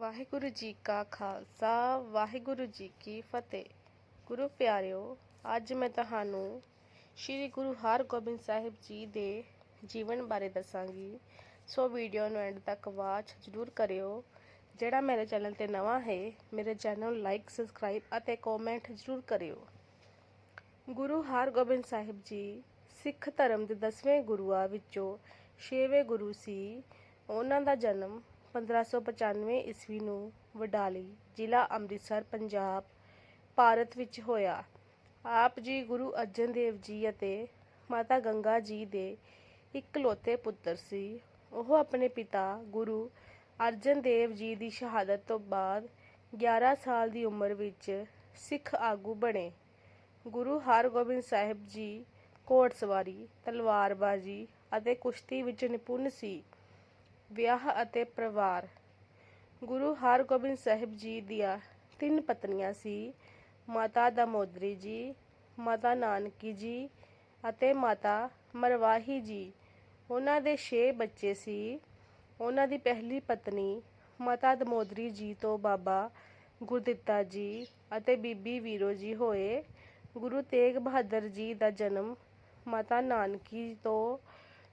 ਵਾਹਿਗੁਰੂ ਜੀ ਕਾ ਖਾਲਸਾ, ਵਾਹਿਗੁਰੂ ਜੀ ਕੀ ਫਤਿਹ। ਗੁਰੂ ਪਿਆਰਿਓ, ਅੱਜ ਮੈਂ ਤੁਹਾਨੂੰ ਸ੍ਰੀ ਗੁਰੂ ਹਰਗੋਬਿੰਦ ਸਾਹਿਬ ਜੀ ਦੇ ਜੀਵਨ ਬਾਰੇ ਦੱਸਾਂਗੀ। ਸੋ ਵੀਡੀਓ ਨੂੰ ਐਂਡ ਤੱਕ ਵਾਚ ਜ਼ਰੂਰ ਕਰਿਓ। ਜਿਹੜਾ ਮੇਰੇ ਚੈਨਲ ਤੇ ਨਵਾਂ ਹੈ, ਮੇਰੇ ਚੈਨਲ ਨੂੰ ਲਾਈਕ, ਸਬਸਕ੍ਰਾਈਬ ਅਤੇ ਕਮੈਂਟ ਜ਼ਰੂਰ ਕਰਿਓ। ਗੁਰੂ ਹਰਗੋਬਿੰਦ ਸਾਹਿਬ ਜੀ ਸਿੱਖ ਧਰਮ ਦੇ 10ਵੇਂ ਗੁਰੂਆਂ ਵਿੱਚੋਂ 6ਵੇਂ ਗੁਰੂ ਸੀ। ਉਹਨਾਂ ਦਾ ਜਨਮ 1595 ਈਸਵੀ ਨੂੰ ਵਡਾਲੀ, ਜ਼ਿਲ੍ਹਾ ਅੰਮ੍ਰਿਤਸਰ, ਪੰਜਾਬ, ਭਾਰਤ ਵਿੱਚ ਹੋਇਆ। ਆਪ ਜੀ ਗੁਰੂ ਅਰਜਨ ਦੇਵ ਜੀ ਅਤੇ ਮਾਤਾ ਗੰਗਾ ਜੀ ਦੇ ਇਕਲੌਤੇ ਪੁੱਤਰ ਸੀ। ਉਹ ਆਪਣੇ ਪਿਤਾ ਗੁਰੂ ਅਰਜਨ ਦੇਵ ਜੀ ਦੀ ਸ਼ਹਾਦਤ ਤੋਂ ਬਾਅਦ 11 ਸਾਲ ਦੀ ਉਮਰ ਵਿੱਚ ਸਿੱਖ ਆਗੂ ਬਣੇ। ਗੁਰੂ ਹਰਗੋਬਿੰਦ ਸਾਹਿਬ ਜੀ ਘੋੜਸਵਾਰੀ, ਤਲਵਾਰਬਾਜ਼ੀ ਅਤੇ ਕੁਸ਼ਤੀ ਵਿੱਚ ਨਿਪੁੰਨ ਸੀ। ਵਿਆਹ ਅਤੇ ਪਰਿਵਾਰ। ਗੁਰੂ ਹਰਗੋਬਿੰਦ ਸਾਹਿਬ ਜੀ ਦੀਆਂ ਤਿੰਨ ਪਤਨੀਆਂ ਸੀ। ਮਾਤਾ ਦਮੋਦਰੀ ਜੀ, ਮਾਤਾ ਨਾਨਕੀ ਜੀ ਅਤੇ ਮਾਤਾ ਮਰਵਾਹੀ ਜੀ। ਉਹਨਾਂ ਦੇ 6 ਬੱਚੇ ਸੀ। ਉਹਨਾਂ ਦੀ ਪਹਿਲੀ ਪਤਨੀ ਮਾਤਾ ਦਮੋਦਰੀ ਜੀ ਤੋਂ ਬਾਬਾ ਗੁਰਦਿੱਤਾ ਜੀ ਅਤੇ ਬੀਬੀ ਵੀਰੋ ਜੀ ਹੋਏ। ਗੁਰੂ ਤੇਗ ਬਹਾਦਰ ਜੀ ਦਾ ਜਨਮ ਮਾਤਾ ਨਾਨਕੀ ਤੋਂ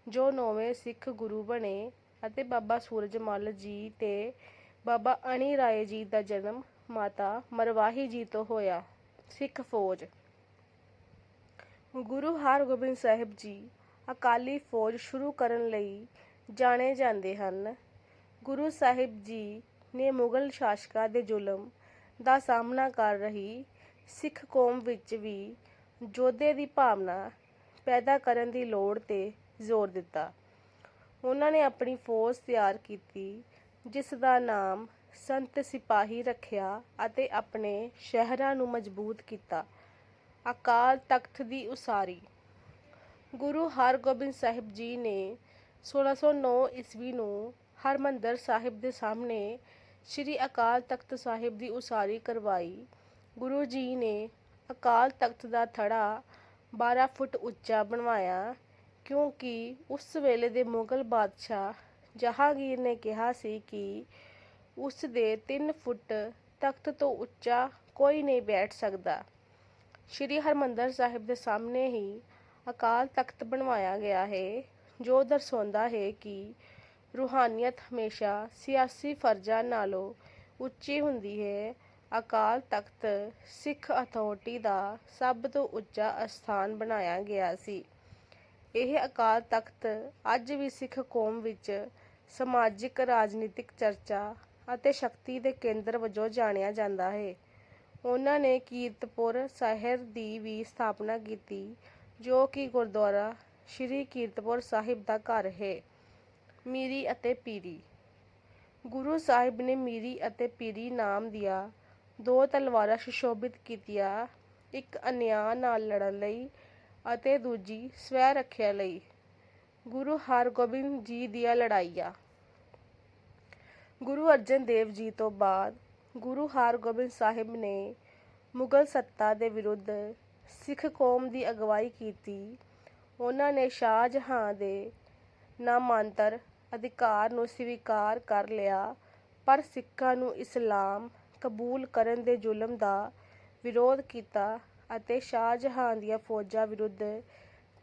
ਜੋ ਨੌਵੇਂ ਸਿੱਖ ਗੁਰੂ ਬਣੇ। ਅਤੇ ਬਾਬਾ ਸੂਰਜਮਲ ਜੀ ਤੇ ਬਾਬਾ ਅਣੀ ਰਾਏ ਜੀ ਦਾ ਜਨਮ ਮਾਤਾ ਮਰਵਾਹੀ ਜੀ ਤੋਂ ਹੋਇਆ, ਸਿੱਖ ਫੌਜ। ਗੁਰੂ ਹਰਗੋਬਿੰਦ ਸਾਹਿਬ ਜੀ ਅਕਾਲੀ ਫੌਜ ਸ਼ੁਰੂ ਕਰਨ ਲਈ ਜਾਣੇ ਜਾਂਦੇ ਹਨ। ਗੁਰੂ ਸਾਹਿਬ ਜੀ ਨੇ ਮੁਗਲ ਸ਼ਾਸਕਾਂ ਦੇ ਜ਼ੁਲਮ ਦਾ ਸਾਹਮਣਾ ਕਰ ਰਹੀ ਸਿੱਖ ਕੌਮ ਵਿੱਚ ਵੀ ਯੋਧੇ ਦੀ ਭਾਵਨਾ ਪੈਦਾ ਕਰਨ ਦੀ ਲੋੜ ਤੇ ਜ਼ੋਰ ਦਿੱਤਾ। ਉਹਨਾਂ ਨੇ ਆਪਣੀ ਫੌਜ ਤਿਆਰ ਕੀਤੀ, ਜਿਸ ਦਾ ਨਾਮ ਸੰਤ ਸਿਪਾਹੀ ਰੱਖਿਆ ਅਤੇ ਆਪਣੇ ਸ਼ਹਿਰਾਂ ਨੂੰ ਮਜ਼ਬੂਤ ਕੀਤਾ। ਅਕਾਲ ਤਖਤ ਦੀ ਉਸਾਰੀ। ਗੁਰੂ ਹਰਗੋਬਿੰਦ ਸਾਹਿਬ ਜੀ ਨੇ 1609 ਈਸਵੀ ਨੂੰ ਹਰਮੰਦਰ ਸਾਹਿਬ ਦੇ ਸਾਹਮਣੇ ਸ੍ਰੀ ਅਕਾਲ ਤਖਤ ਸਾਹਿਬ ਦੀ ਉਸਾਰੀ ਕਰਵਾਈ। ਗੁਰੂ ਜੀ ਨੇ ਅਕਾਲ ਤਖਤ ਦਾ ਥੜਾ 12 ਫੁੱਟ ਉੱਚਾ ਬਣਵਾਇਆ ਕਿਉਂਕਿ ਉਸ ਵੇਲੇ ਦੇ ਮੁਗਲ ਬਾਦਸ਼ਾਹ ਜਹਾਂਗੀਰ ਨੇ ਕਿਹਾ ਸੀ ਕਿ ਉਸ ਦੇ 3 ਫੁੱਟ ਤਖਤ ਤੋਂ ਉੱਚਾ ਕੋਈ ਨਹੀਂ ਬੈਠ ਸਕਦਾ। ਸ਼੍ਰੀ ਹਰਮੰਦਰ ਸਾਹਿਬ ਦੇ ਸਾਹਮਣੇ ਹੀ ਅਕਾਲ ਤਖਤ ਬਣਵਾਇਆ ਗਿਆ ਹੈ, ਜੋ ਦਰਸਾਉਂਦਾ ਹੈ ਕਿ ਰੂਹਾਨੀਅਤ ਹਮੇਸ਼ਾ ਸਿਆਸੀ ਫਰਜ਼ਾਂ ਨਾਲੋਂ ਉੱਚੀ ਹੁੰਦੀ ਹੈ। ਅਕਾਲ ਤਖਤ ਸਿੱਖ ਅਥਾਰਟੀ ਦਾ ਸਭ ਤੋਂ ਉੱਚਾ ਅਸਥਾਨ ਬਣਾਇਆ ਗਿਆ ਸੀ। ਇਹ ਅਕਾਲ ਤਖਤ ਅੱਜ ਵੀ ਸਿੱਖ ਕੌਮ ਵਿੱਚ ਸਮਾਜਿਕ, ਰਾਜਨੀਤਿਕ ਚਰਚਾ ਅਤੇ ਸ਼ਕਤੀ ਦੇ ਕੇਂਦਰ ਵਜੋਂ ਜਾਣਿਆ ਜਾਂਦਾ ਹੈ। ਉਹਨਾਂ ਨੇ ਕੀਰਤਪੁਰ ਸਾਹਿਬ ਦੀ ਵੀ ਸਥਾਪਨਾ ਕੀਤੀ, ਜੋ ਕਿ ਗੁਰਦੁਆਰਾ ਸ਼੍ਰੀ ਕੀਰਤਪੁਰ ਸਾਹਿਬ ਦਾ ਘਰ ਹੈ। ਮੀਰੀ ਅਤੇ ਪੀਰੀ। ਗੁਰੂ ਸਾਹਿਬ ਨੇ ਮੀਰੀ ਅਤੇ ਪੀਰੀ ਨਾਮ ਦੀਆਂ ਦੋ ਤਲਵਾਰਾਂ ਸੁਸ਼ੋਭਿਤ ਕੀਤੀਆਂ, ਇੱਕ ਅਨਿਆਂ ਨਾਲ ਲੜਨ ਲਈ ਅਤੇ ਦੂਜੀ ਸਵੈ ਰੱਖਿਆ ਲਈ ਗੁਰੂ ਹਰਗੋਬਿੰਦ ਜੀ ਦੀਆਂ ਲੜਾਈਆਂ। ਗੁਰੂ ਅਰਜਨ ਦੇਵ ਜੀ ਤੋਂ ਬਾਅਦ ਗੁਰੂ ਹਰਗੋਬਿੰਦ ਸਾਹਿਬ ਨੇ ਮੁਗਲ ਸੱਤਾ ਦੇ ਵਿਰੁੱਧ ਸਿੱਖ ਕੌਮ ਦੀ ਅਗਵਾਈ ਕੀਤੀ। ਉਹਨਾਂ ਨੇ ਸ਼ਾਹ ਜਹਾਂ ਦੇ ਨਾਮਾਂਤਰ ਅਧਿਕਾਰ ਨੂੰ ਸਵੀਕਾਰ ਕਰ ਲਿਆ, ਪਰ ਸਿੱਖਾਂ ਨੂੰ ਇਸਲਾਮ ਕਬੂਲ ਕਰਨ ਦੇ ਜ਼ੁਲਮ ਦਾ ਵਿਰੋਧ ਕੀਤਾ ਅਤੇ ਸ਼ਾਹਜਹਾਂ ਦੀਆਂ ਫੌਜਾਂ ਵਿਰੁੱਧ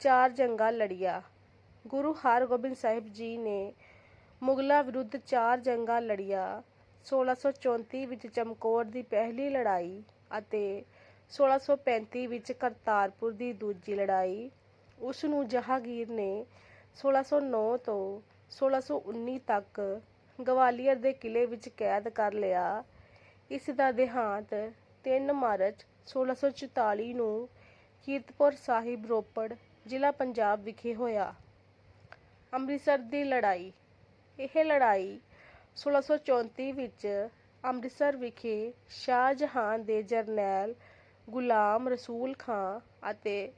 ਚਾਰ ਜੰਗਾਂ ਲੜੀਆਂ। ਗੁਰੂ ਹਰਗੋਬਿੰਦ ਸਾਹਿਬ ਜੀ ਨੇ ਮੁਗਲਾਂ ਵਿਰੁੱਧ ਚਾਰ ਜੰਗਾਂ ਲੜੀਆਂ। 1634 ਵਿੱਚ ਚਮਕੌਰ ਦੀ ਪਹਿਲੀ ਲੜਾਈ ਅਤੇ 1635 ਵਿੱਚ ਕਰਤਾਰਪੁਰ ਦੀ ਦੂਜੀ ਲੜਾਈ। ਉਸ ਨੂੰ ਜਹਾਂਗੀਰ ਨੇ 1609 ਤੋਂ 1619 ਤੱਕ ਗਵਾਲੀਅਰ ਦੇ ਕਿਲੇ ਵਿੱਚ ਕੈਦ ਕਰ ਲਿਆ। ਇਸ ਦਾ ਦੇਹਾਂਤ 3 ਮਾਰਚ 1644 ਨੂੰ ਕੀਰਤਪੁਰ ਸਾਹਿਬ ਰੋਪੜ ਜ਼ਿਲ੍ਹਾ ਪੰਜਾਬ ਵਿਖੇ ਹੋਇਆ। ਅੰਮ੍ਰਿਤਸਰ ਦੀ ਲੜਾਈ। ਇਹ ਲੜਾਈ 1634 ਵਿੱਚ ਅੰਮ੍ਰਿਤਸਰ ਵਿਖੇ ਸ਼ਾਹ ਸ਼ਾਹਜਹਾਂ ਦੇ ਜਰਨੈਲ ਗੁਲਾਮ ਰਸੂਲ ਖਾਂ ਅਤੇ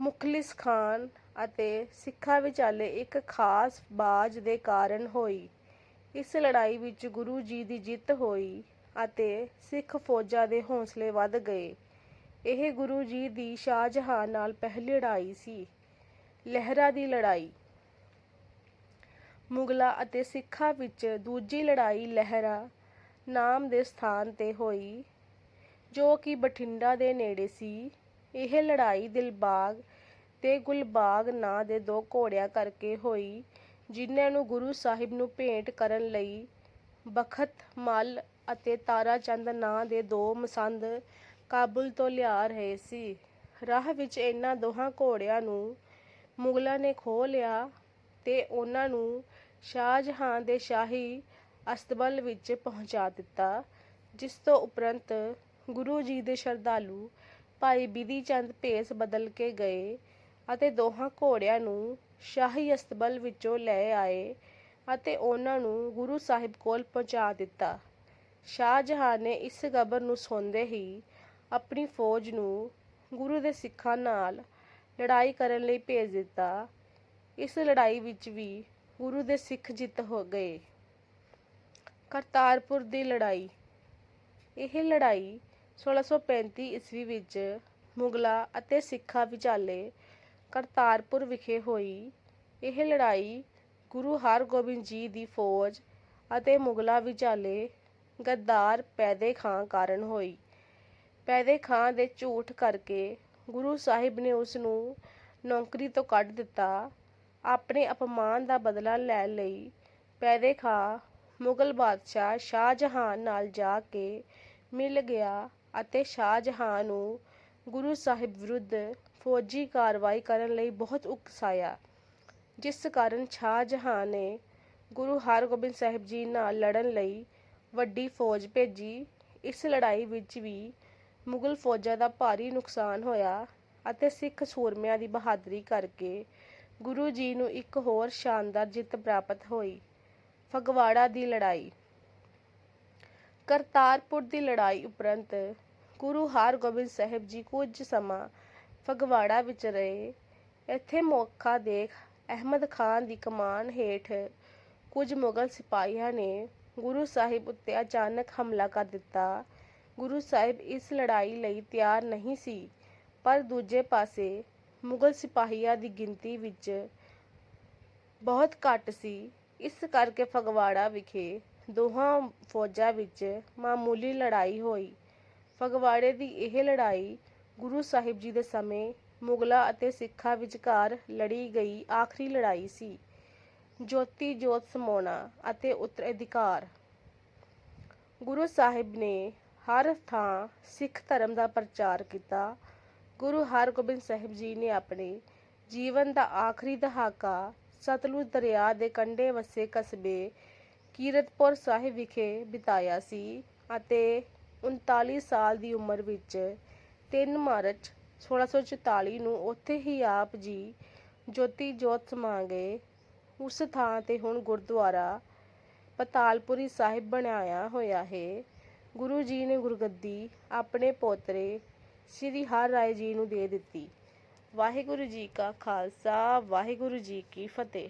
ਮੁਖਲਿਸ ਖਾਨ ਅਤੇ ਸਿੱਖਾਂ ਵਿਚਾਲੇ ਇੱਕ ਖਾਸ ਬਾਜ਼ ਦੇ ਕਾਰਨ ਹੋਈ। ਇਸ ਲੜਾਈ ਵਿੱਚ ਗੁਰੂ ਜੀ ਦੀ ਜਿੱਤ ਹੋਈ। ਅਤੇ ਸਿੱਖ ਫੌਜਾਂ ਦੇ ਹੌਸਲੇ ਵੱਧ ਗਏ। ਇਹ ਗੁਰੂ ਜੀ ਦੀ ਸ਼ਾਹਜਹਾਂ ਨਾਲ ਪਹਿਲੀ ਲੜਾਈ ਸੀ। ਲਹਿਰਾ ਦੀ ਲੜਾਈ। ਮੁਗਲਾਂ ਅਤੇ ਸਿੱਖਾਂ ਵਿੱਚ ਦੂਜੀ ਲੜਾਈ ਲਹਿਰਾ ਨਾਮ ਦੇ ਸਥਾਨ ਤੇ ਹੋਈ, ਜੋ ਕਿ ਬਠਿੰਡਾ ਦੇ ਨੇੜੇ ਸੀ। ਇਹ ਲੜਾਈ ਦਿਲਬਾਗ ਤੇ ਗੁਲਬਾਗ ਨਾਂ ਦੇ ਦੋ ਘੋੜਿਆਂ ਕਰਕੇ ਹੋਈ, ਜਿਨ੍ਹਾਂ ਨੂੰ ਗੁਰੂ ਸਾਹਿਬ ਨੂੰ ਭੇਂਟ ਕਰਨ ਲਈ ਬਖਤ ਮੱਲ ਅਤੇ ਤਾਰਾ ਚੰਦ ਨਾਂ ਦੇ ਦੋ ਮਸੰਦ ਕਾਬੁਲ ਤੋਂ ਲਿਆ ਰਹੇ ਸੀ। ਰਾਹ ਵਿੱਚ ਇਹਨਾਂ ਦੋਹਾਂ ਘੋੜਿਆਂ ਨੂੰ ਮੁਗਲਾਂ ਨੇ ਖੋਹ ਲਿਆ ਤੇ ਉਹਨਾਂ ਨੂੰ ਸ਼ਾਹਜਹਾਂ ਦੇ ਸ਼ਾਹੀ ਅਸਤਬਲ ਵਿੱਚ ਪਹੁੰਚਾ ਦਿੱਤਾ, ਜਿਸ ਤੋਂ ਉਪਰੰਤ ਗੁਰੂ ਜੀ ਦੇ ਸ਼ਰਧਾਲੂ ਭਾਈ ਬਿਧੀ ਚੰਦ ਭੇਸ ਬਦਲ ਕੇ ਗਏ ਅਤੇ ਦੋਹਾਂ ਘੋੜਿਆਂ ਨੂੰ ਸ਼ਾਹੀ ਅਸਤਬਲ ਵਿੱਚੋਂ ਲੈ ਆਏ ਅਤੇ ਉਹਨਾਂ ਨੂੰ ਗੁਰੂ ਸਾਹਿਬ ਕੋਲ ਪਹੁੰਚਾ ਦਿੱਤਾ। ਸ਼ਾਹਜਹਾਨ ਨੇ ਇਸ ਖਬਰ ਨੂੰ ਸੁਣਦੇ ਹੀ ਆਪਣੀ ਫੌਜ ਨੂੰ ਗੁਰੂ ਦੇ ਸਿੱਖਾਂ ਨਾਲ ਲੜਾਈ ਕਰਨ ਲਈ ਭੇਜ ਦਿੱਤਾ। ਇਸ ਲੜਾਈ ਵਿੱਚ ਵੀ ਗੁਰੂ ਦੇ ਸਿੱਖ ਜਿੱਤ ਹੋ ਗਏ। ਕਰਤਾਰਪੁਰ ਦੀ ਲੜਾਈ। ਇਹ ਲੜਾਈ 1635 ਈਸਵੀ ਵਿੱਚ ਮੁਗਲਾਂ ਅਤੇ ਸਿੱਖਾਂ ਵਿਚਾਲੇ ਕਰਤਾਰਪੁਰ ਵਿਖੇ ਹੋਈ। ਇਹ ਲੜਾਈ ਗੁਰੂ ਹਰਗੋਬਿੰਦ ਜੀ ਦੀ ਫੌਜ ਅਤੇ ਮੁਗਲਾਂ ਵਿਚਾਲੇ ਗੱਦਾਰ ਪੈਦੇ ਖਾਂ ਕਾਰਨ ਹੋਈ। ਪੈਦੇ ਖਾਂ ਦੇ ਝੂਠ ਕਰਕੇ ਗੁਰੂ ਸਾਹਿਬ ਨੇ ਉਸ ਨੂੰ ਨੌਕਰੀ ਤੋਂ ਕੱਢ ਦਿੱਤਾ। ਆਪਣੇ ਅਪਮਾਨ ਦਾ ਬਦਲਾ ਲੈਣ ਲਈ ਪੈਦੇ ਖਾਂ ਮੁਗਲ ਬਾਦਸ਼ਾਹ ਸ਼ਾਹਜਹਾਨ ਨਾਲ ਜਾ ਕੇ ਮਿਲ ਗਿਆ ਅਤੇ ਸ਼ਾਹਜਹਾਨ ਨੂੰ ਗੁਰੂ ਸਾਹਿਬ ਵਿਰੁੱਧ ਫੌਜੀ ਕਾਰਵਾਈ ਕਰਨ ਲਈ ਬਹੁਤ ਉਕਸਾਇਆ। ਜਿਸ ਕਾਰਨ ਸ਼ਾਹਜਹਾਨ ਨੇ ਗੁਰੂ ਹਰਗੋਬਿੰਦ ਸਾਹਿਬ ਜੀ ਨਾਲ ਲੜਨ ਲਈ ਵੱਡੀ ਫੌਜ ਭੇਜੀ। ਇਸ ਲੜਾਈ ਵਿੱਚ ਵੀ ਮੁਗਲ ਫੌਜਾਂ ਦਾ ਭਾਰੀ ਨੁਕਸਾਨ ਹੋਇਆ ਅਤੇ ਸਿੱਖ ਸੂਰਮਿਆਂ ਦੀ ਬਹਾਦਰੀ ਕਰਕੇ ਗੁਰੂ ਜੀ ਨੂੰ ਇੱਕ ਹੋਰ ਸ਼ਾਨਦਾਰ ਜਿੱਤ ਪ੍ਰਾਪਤ ਹੋਈ। ਫਗਵਾੜਾ ਦੀ ਲੜਾਈ। ਕਰਤਾਰਪੁਰ ਦੀ ਲੜਾਈ ਉਪਰੰਤ ਗੁਰੂ ਹਰਗੋਬਿੰਦ ਸਾਹਿਬ ਜੀ ਕੁਝ ਸਮਾਂ ਫਗਵਾੜਾ ਵਿੱਚ ਰਹੇ। ਇੱਥੇ ਮੌਕਾ ਦੇਖ ਅਹਿਮਦ ਖਾਨ ਦੀ ਕਮਾਨ ਹੇਠ ਕੁਝ ਮੁਗਲ ਸਿਪਾਹੀਆਂ ਨੇ ਗੁਰੂ ਸਾਹਿਬ ਉੱਤੇ ਅਚਾਨਕ ਹਮਲਾ ਕਰ ਦਿੱਤਾ। ਗੁਰੂ ਸਾਹਿਬ ਇਸ ਲੜਾਈ ਲਈ ਤਿਆਰ ਨਹੀਂ ਸੀ, ਪਰ ਦੂਜੇ ਪਾਸੇ ਮੁਗਲ ਸਿਪਾਹੀਆਂ ਦੀ ਗਿਣਤੀ ਵਿੱਚ ਬਹੁਤ ਘੱਟ ਸੀ। ਇਸ ਕਰਕੇ ਫਗਵਾੜਾ ਵਿਖੇ ਦੋਹਾਂ ਫੌਜਾਂ ਵਿੱਚ ਮਾਮੂਲੀ ਲੜਾਈ ਹੋਈ। ਫਗਵਾੜੇ ਦੀ ਇਹ ਲੜਾਈ ਗੁਰੂ ਸਾਹਿਬ ਜੀ ਦੇ ਸਮੇਂ ਮੁਗਲਾਂ ਅਤੇ ਸਿੱਖਾਂ ਵਿਚਕਾਰ ਲੜੀ ਗਈ ਆਖਰੀ ਲੜਾਈ ਸੀ। ਜੋਤੀ ਜੋਤ ਸਮਾਉਣਾ ਅਤੇ ਉੱਤਰਾਧਿਕਾਰ ਗੁਰੂ ਸਾਹਿਬ ਨੇ ਹਰ ਥਾਂ ਸਿੱਖ ਧਰਮ ਦਾ ਪ੍ਰਚਾਰ ਕੀਤਾ। ਗੁਰੂ ਹਰਗੋਬਿੰਦ ਸਾਹਿਬ ਜੀ ਨੇ ਆਪਣੇ ਜੀਵਨ ਦਾ ਆਖਰੀ ਦਹਾਕਾ ਸਤਲੁਜ ਦਰਿਆ ਦੇ ਕੰਢੇ ਵਸੇ ਕਸਬੇ ਕੀਰਤਪੁਰ ਸਾਹਿਬ ਵਿਖੇ ਬਿਤਾਇਆ ਸੀ ਅਤੇ 39 ਸਾਲ ਦੀ ਉਮਰ ਵਿੱਚ 3 ਮਾਰਚ 1644 ਨੂੰ ਉੱਥੇ ਹੀ ਆਪ ਜੀ ਜੋਤੀ ਜੋਤ ਸਮਾ ਗਏ ਉਸ ਥਾਂ ਤੇ ਹੁਣ ਗੁਰਦੁਆਰਾ ਪਤਾਲਪੁਰੀ ਸਾਹਿਬ ਬਣਾਇਆ ਹੋਇਆ ਹੈ। ਗੁਰੂ ਜੀ ਨੇ ਗੁਰਗੱਦੀ ਆਪਣੇ ਪੋਤਰੇ ਸ੍ਰੀ ਹਰ ਰਾਏ ਜੀ ਨੂੰ ਦੇ ਦਿੱਤੀ। ਵਾਹਿਗੁਰੂ ਜੀ ਕਾ ਖਾਲਸਾ, ਵਾਹਿਗੁਰੂ ਜੀ ਕੀ ਫਤਿਹ।